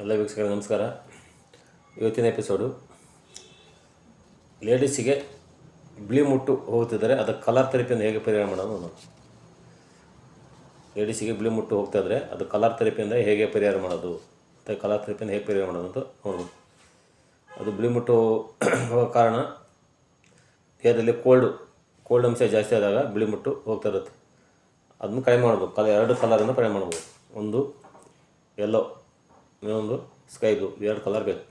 ಎಲ್ಲ ವೀಕ್ಷಕರಿಗೆ ನಮಸ್ಕಾರ. ಇವತ್ತಿನ ಎಪಿಸೋಡು ಲೇಡೀಸಿಗೆ ಬಿಳಿ ಮುಟ್ಟು ಹೋಗ್ತಿದ್ದಾರೆ ಅದಕ್ಕೆ ಕಲರ್ ಥೆರಪಿಯನ್ನು ಹೇಗೆ ಪರಿಹಾರ ಮಾಡೋದು ಅನ್ನೋದು ಲೇಡೀಸಿಗೆ ಬಿಳಿ ಮುಟ್ಟು ಹೋಗ್ತಾ ಇದ್ರೆ ಅದು ಕಲರ್ ಥೆರಪಿಯಿಂದ ಹೇಗೆ ಪರಿಹಾರ ಮಾಡೋದು? ಮತ್ತು ಕಲರ್ ಥೆರಪಿಯಿಂದ ಹೇಗೆ ಪರಿಹಾರ ಮಾಡೋದು ಅಂತ ನೋಡ್ಬೋದು ಅದು ಬಿಳಿ ಮುಟ್ಟು ಹೋಗೋ ಕಾರಣ ದೇಹದಲ್ಲಿ ಕೋಲ್ಡು ಕೋಲ್ಡ್ ಅಂಶ ಜಾಸ್ತಿ ಆದಾಗ ಬಿಳಿ ಮುಟ್ಟು ಹೋಗ್ತಾ ಇರುತ್ತೆ. ಅದನ್ನು ಕಡಿಮೆ ಮಾಡ್ಬೋದು. ಕಲರ್ ಎರಡು ಕಲರನ್ನು ಕಡಿಮೆ ಮಾಡ್ಬೋದು. ಒಂದು ಎಲ್ಲೋ ಇನ್ನೊಂದು ಸ್ಕೈ ಬ್ಲೂ ಎರಡು ಕಲರ್ ಬೇಕು.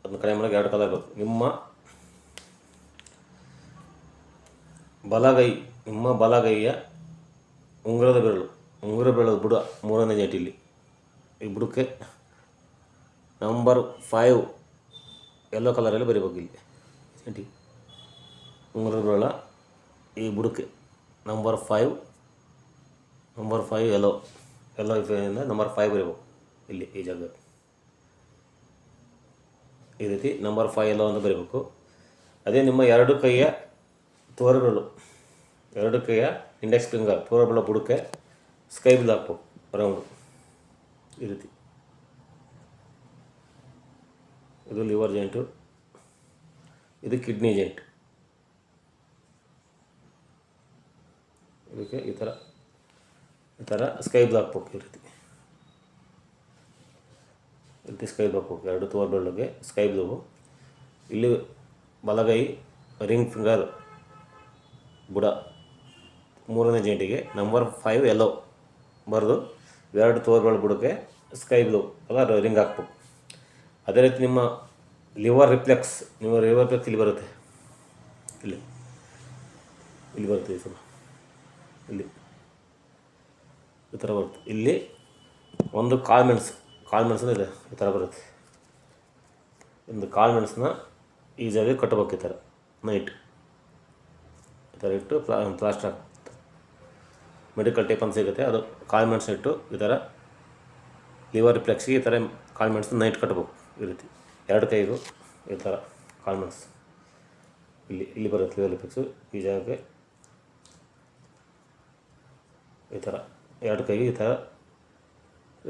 ಅದನ್ನ ಕಡಿಮೆ ಮಾಡೋಕೆ ಎರಡು ಕಲರ್ ಬೇಕು. ನಿಮ್ಮ ಬಲಗೈ, ನಿಮ್ಮ ಬಲಗೈಯ ಉಂಗುರದ ಬೆರಳು. ಉಂಗುರ ಬೆರಳು ಬುಡ ಮೂರನೇ ಜಟಿಲಿ. ಈ ಬುಡಕ್ಕೆ ನಂಬರ್ ಫೈವ್ ಎಲ್ಲೋ ಕಲರಲ್ಲಿ ಬರೀಬೇಕು ಇಲ್ಲಿ. ಜಟಿ ಉಂಗುರದ ಬೆರಳ ಈ ಬುಡಕ್ಕೆ ನಂಬರ್ ಫೈವ್ ನಂಬರ್ ಫೈವ್ ಎಲ್ಲೋ ಎಲ್ಲೋ ಇಂದ ನಂಬರ್ ಫೈವ್ ಬರೀಬೇಕು ಇಲ್ಲಿ ಈ ಜಾಗ ಈ ರೀತಿ ನಂಬರ್ ಫೈವ್ ಎಲ್ಲೋ ಒಂದು ಬರೀಬೇಕು. ಅದೇ ನಿಮ್ಮ ಎರಡು ಕೈಯ ತೋರಬೆರಳು. ಎರಡು ಕೈಯ ಇಂಡೆಕ್ಸ್ ಫಿಂಗರ್ ತೋರಬೆರಳು ಬುಡಕ್ಕೆ ಸ್ಕೈ ಬಿಲ್ ಹಾಕ್ಬೇಕು ರೌಂಡು ಈ ರೀತಿ. ಇದು ಲಿವರ್ ಜಾಯಿಂಟು ಇದು ಕಿಡ್ನಿ ಜಾಯಿಂಟ್ ಇದಕ್ಕೆ ಈ ಥರ ಈ ಥರ ಸ್ಕೈ ಬ್ಲಾಕ್ ಹಾಕ್ಬೇಕು ಈ ರೀತಿ ಸ್ಕೈ ಬ್ಲಾಕ್ ಹಾಕ್ಬೇಕು ಎರಡು ತೋರ್ ಸ್ಕೈ ಬ್ಲೂ ಇಲ್ಲಿ ಬಲಗೈ ರಿಂಗ್ ಫಿಂಗರ್ ಬುಡ ಮೂರನೇ ಜೇಂಟಿಗೆ ನಂಬರ್ ಫೈವ್ ಎಲ್ಲೋ ಬರೆದು ಎರಡು ತೋರ್ಗಳ ಬುಡಕ್ಕೆ ಸ್ಕೈ ಬ್ಲೂ ಅಲ್ಲ ರಿಂಗ್ ಹಾಕ್ಬೇಕು. ಅದೇ ರೀತಿ ನಿಮ್ಮ ಲಿವರ್ ರಿಫ್ಲೆಕ್ಸ್ ನಿಮ್ಮ ಲಿವರ್ ರಿಫ್ಲೆಕ್ಸ್ ಇಲ್ಲಿ ಬರುತ್ತೆ. ಇಲ್ಲಿ. ಇಲ್ಲಿ ಬರುತ್ತೆ ಈ ಸಲ. ಇಲ್ಲಿ. ಈ ಥರ ಬರುತ್ತೆ. ಇಲ್ಲಿ ಒಂದು ಕಾಳು ಮೆಣಸು ಕಾಳು ಮೆಣಸು ಇದೆ, ಈ ಥರ ಬರುತ್ತೆ. ಒಂದು ಕಾಳು ಮೆಣಸನ್ನ ಈಸಿಯಾಗಿ ಕಟ್ಟಬೇಕು ಈ ಥರ ನೈಟ್. ಈ ಥರ ಇಟ್ಟು ಪ್ಲಾ, ಪ್ಲಾಸ್ಟರ್ ಮೆಡಿಕಲ್ ಟೇಪ್ ಅಂತ ಸಿಗುತ್ತೆ, ಅದು ಕಾಳು ಮೆಣಸು ಇಟ್ಟು ಈ ಥರ ಲಿವರ್ ರಿಫ್ಲೆಕ್ಸ್ಗೆ ಈ ಥರ ಕಾಳು ಮೆಣಸು ನೈಟ್ ಕಟ್ಟಬೇಕು ಈ ರೀತಿ. ಎರಡು ಕೈಗೂ ಈ ಥರ ಕಾಳು ಮೆಣಸು ಇಲ್ಲಿ ಇಲ್ಲಿ ಬರುತ್ತೆ ಲಿವರ್ ರಿಫ್ಲೆಕ್ಸು ಈ ಜಾಗಕ್ಕೆ ಈ ಥರ. ಎರಡು ಕೈಗೆ ಈ ಥರ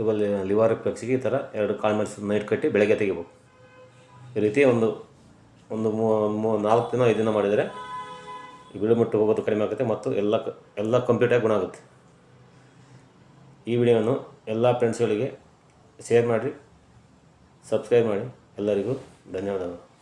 ಇವಲ್ಲಿ ಲಿವರ್ ಫ್ಲೆಕ್ಸಿಗೆ ಈ ಥರ ಎರಡು ಕಾಳು ಮೆಣಸು ನೈಟ್ ಕಟ್ಟಿ ಬೆಳಗ್ಗೆ ತೆಗಿಬೇಕು. ಈ ರೀತಿ ಒಂದು ಒಂದು ಮೂ ನಾಲ್ಕು ದಿನ, ಐದು ದಿನ ಮಾಡಿದರೆ ಈ ಬಿಳಿಮುಟ್ಟು ಹೋಗೋದು ಕಡಿಮೆ ಆಗುತ್ತೆ ಮತ್ತು ಎಲ್ಲ ಎಲ್ಲ ಕಂಪ್ಲೀಟಾಗಿ ಗುಣ ಆಗುತ್ತೆ. ಈ ವಿಡಿಯೋವನ್ನು ಎಲ್ಲ ಫ್ರೆಂಡ್ಸ್ಗಳಿಗೆ ಶೇರ್ ಮಾಡಿ ಸಬ್ಸ್ಕ್ರೈಬ್ ಮಾಡಿ. ಎಲ್ಲರಿಗೂ ಧನ್ಯವಾದಗಳು.